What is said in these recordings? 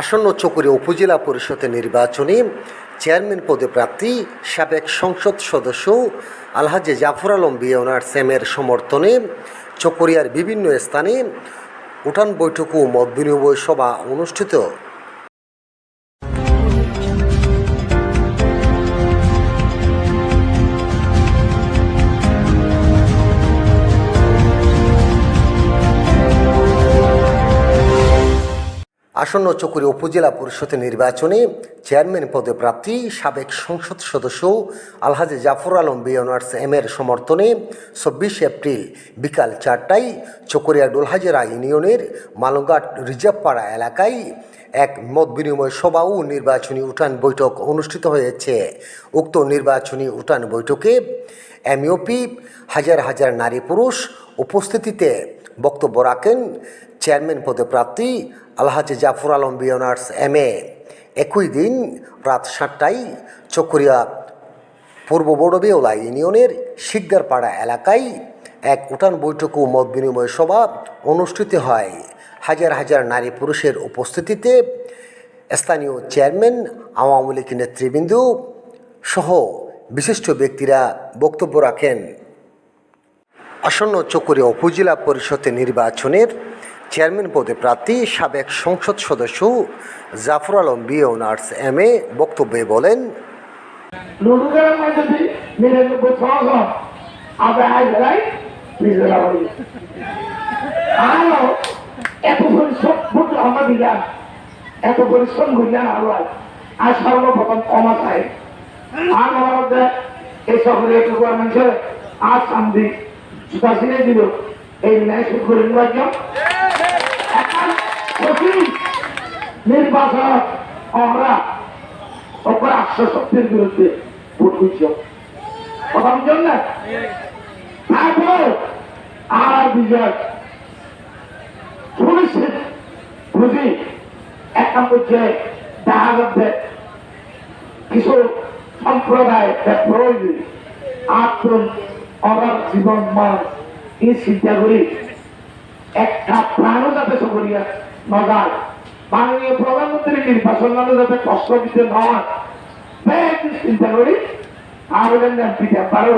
আসন্ন চকুরি উপজেলা পরিষদের নির্বাচনে চেয়ারম্যান পদে প্রার্থী, সাবেক সংসদ সদস্য আলহাজে জাফর আলম বিয়নার সেমের সমর্থনে চকরিয়ার বিভিন্ন স্থানে উঠান বৈঠক ও মত বিনিময় সভা অনুষ্ঠিত। আসন্ন চকুরি উপজেলা পরিষদের নির্বাচনে চেয়ারম্যান পদে প্রার্থী, সাবেক সংসদ সদস্য আলহাজি জাফর আলম বিয়নার্স এম এর সমর্থনে চব্বিশ এপ্রিল বিকাল চারটায় চকরিয়া ডোলহাজেরা ইউনিয়নের মালঙ্গাট রিজার্ভপাড়া এলাকায় এক মত বিনিময় সভা ও নির্বাচনী উঠান বৈঠক অনুষ্ঠিত হয়েছে। উক্ত নির্বাচনী উঠান বৈঠকে এমইওপি হাজার হাজার নারী পুরুষ উপস্থিতিতে বক্তব্য রাখেন চেয়ারম্যান পদে প্রার্থী আলহাজি জাফর আলম বিয়নার্স এম এ। একই দিন রাত সাতটায় চকরিয়া পূর্ব বড়বেওলা ইউনিয়নের শিকদারপাড়া এলাকায় এক উঠান বৈঠক ও মত বিনিময় সভা অনুষ্ঠিত হয়। হাজার হাজার নারী পুরুষের উপস্থিতিতে স্থানীয় চেয়ারম্যান, আওয়ামী লীগ নেতৃবৃন্দ সহ বিশিষ্ট ব্যক্তিরা বক্তব্য রাখেন। আসন্ন চকরিয়া উপজেলা পরিষদের নির্বাচনের চেয়ারম্যান পদে প্রার্থী, সাবেক সংসদ সদস্য জাফর আলম বিওনার্স এম এ বক্তব্যে বলেন আরও সর্বপ্রথম ক্ষমা চাই। আর মধ্যে এই শহরে একটু মানুষের আর শান্তি সুতা দিল। এই ন্যায় করে নির্বাচন নির্বাচন আমরা অপর আটশো শক্তির বিরুদ্ধে ভোট করছে কথা বুঝছেন না? তারপর আর বিজয়। সুনিশ্চিত বুঝি একটা মধ্যে দেখা যাচ্ছে কিছু সম্প্রদায় প্রয়োজন আত্ম অভাব জীবন মান এই চিন্তা একটা প্রাণও যাতে সকলিয়া নজায় মাননীয় প্রধানমন্ত্রী নির্বাচন যাতে কষ্ট দিতে নয় চিন্তা করি। আবেদন পিঠে পারে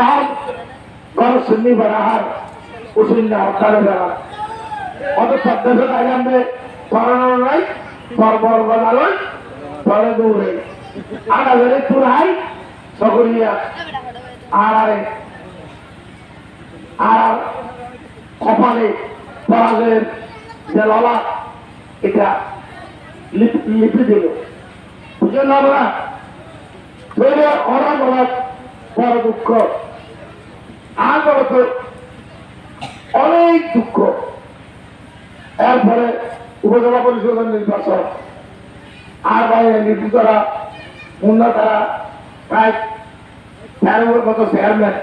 এখন গরম শুনি বেড়াহার উসুন না হতারে বেড়া অত পদ্মাসে আইলামে পড়ানোর নাই, বর্বর বানালয় পরে দৌড়ে। আর আগে তুরাই সকলিয়া আর আর কপালে পরাজয়ের যে ললা, এটা লিপে দিল। বুঝলেন আমরা ধরে ওরা বলা বড় দুঃখ। আর অনেক দুঃখ। এরপরে উপজেলা পরিষদের নির্বাচন। আর বাইরে নির্বাচরা উন্নতারা প্রায় তেরোর মতো চেয়ারম্যান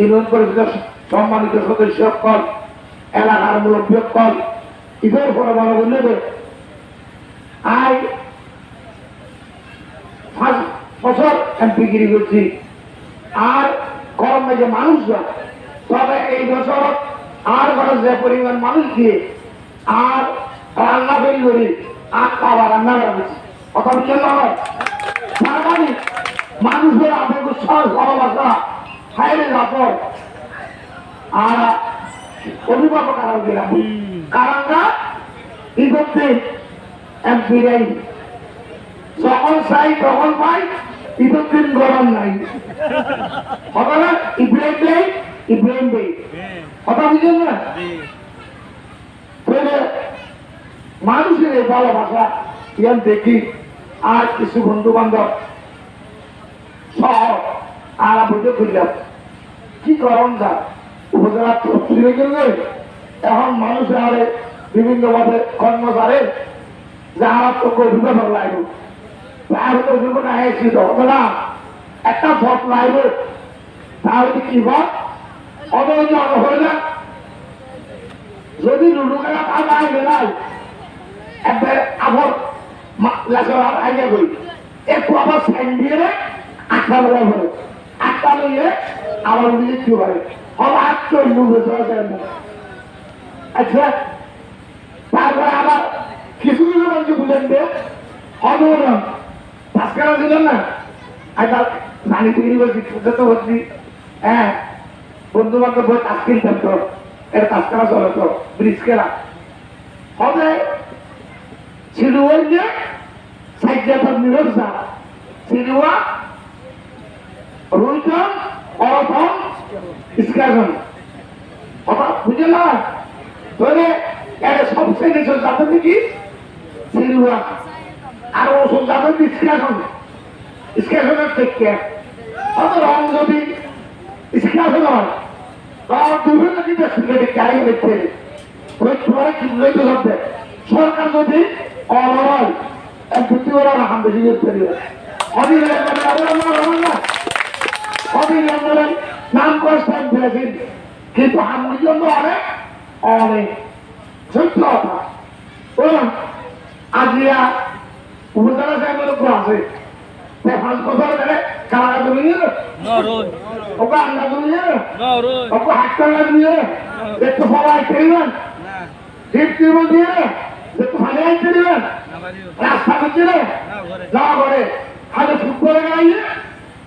ইউনিয়ন পরিষদের সম্মানিত সদস্য কল এলাকার মুরব্বী কল ইদের পরে বড় বললে আই বছর এমপিগিরি করছি। আর গরম যে মানুষরা, তবে এই বছর আর ঘরে যে পরিমাণ মানুষ দিয়ে, আর রান্না তৈরি করি, আর খাবার রান্না করা কথা বুঝছেন না তার মানে মানুষের আবেগ উৎসাহ ভালোবাসা হাইরে যাপন আর অভিভাবক কারণ দিলাম কারণরা ইগোতে এমপিরাই যখন চাই তখন পাই ইগোদিন গরম নাই। কথা না? ইব্রাহিম দেয় ইব্রাহিম দেয় কথা বুঝলেন না? মানুষের এই ভালোবাসা ইয়ান দেখি আর কিছু বন্ধু বান্ধব সহ আর বুঝে খুললাম কি তফসিলে গেলে এখন মানুষ আরে বিভিন্ন ভাবে কর্মচারে যারা না না। একটা আবার একটু আবার সাইন দিয়ে আটটা বেলা ভরে আবার দিকে কি পারে হবে আট চল্লিশ বছর আচ্ছা তারপরে আবার কিছু বুঝলেন যে অদৌড়ন তাস্কারা দিলেন না? আচ্ছা রানী তৈরি বলছি খুঁজে তো বলছি। হ্যাঁ বন্ধু বান্ধব বই তাস কিনতাম তো। এর তাস্কারা চলে তো, ব্রিজ কেনা হবে। সিলুয়ার যে সাইজাত নিরজা সিলুয়া রুইটন অরথন ইস্কাজন কথা বুঝে না ধরে এর সবচেয়ে নিচে যাতে দেখি সিলুয়া। আর ওষুধ যাতে ইস্কাজন ইস্কাজনের থেকে অত রং যদি ইস্কাজন হয় রং দুটো যদি দেখতে চাই দেখতে, ওই তোমার কি লইতে হবে? সরকার যদি অনয় এক করতে নাম করেছেন। দিয়েছেন কিন্তু আমার জন্য অনেক অনেক সত্য কথা। বলুন আজিয়া উপজেলা সাহেবের উপর আছে। পাঁচ বছর ধরে কারা ওকে আন্ডা একটু সবাই খেলবেন ঠিক টিউব দিয়ে একটু ভালো আইতে দিবেন। রাস্তা করছে Nah, যাওয়া করে ফুটবলে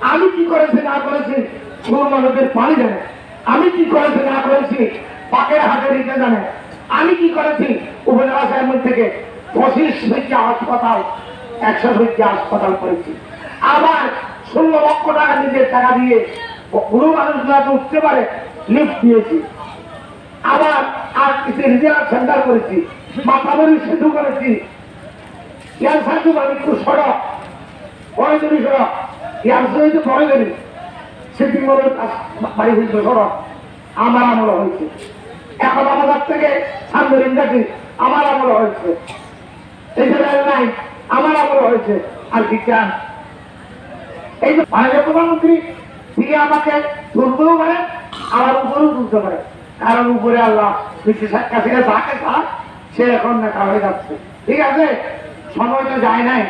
আমি কি করেছি না করেছি মানুষের পানি জানে আমি কি করেছি না করেছি পাকের হাতে দিতে জানে। আমি কি করেছি? উপজেলা থেকে পঁচিশ শয্যা হাসপাতাল, একশো শয্যা হাসপাতাল করেছি। আবার ষোলো লক্ষ টাকা নিজের টাকা দিয়ে কোনো মানুষ যাতে উঠতে পারে লিফট দিয়েছি। আবার আর কিছু রিজার্ভ সেন্টার করেছি মাথাবাড়ি সেতু করেছি। সাথে আমি একটু সড়ক পরে দেবি সড়ক ইয়ার সহিত পরে দেবি বাড়ি হয়েছে সড়ক আমার আমল হয়েছে। এখন আমাদের থেকে সামনে ইন্ডাস্ট্রি আমার আমল হয়েছে। এই রেল লাইন আমার আমল হয়েছে। আর কি চান? এই যে মাননীয় প্রধানমন্ত্রী, তিনি আমাকে তুলতেও পারেন, আমার উপরেও তুলতে পারেন। কারণ উপরে আল্লাহ কাছে যাকে চান সে এখন নেতা হয়ে যাচ্ছে। ঠিক আছে? সময় তো যায় নাই।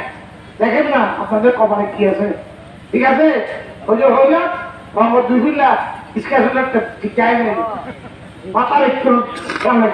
দেখেন না, আপনাদের কপালে কি আছে? ঠিক আছে? ওই যে যাক মোহাম্মদ হলে একটা ঠিক চাই মাথার একটু সামনে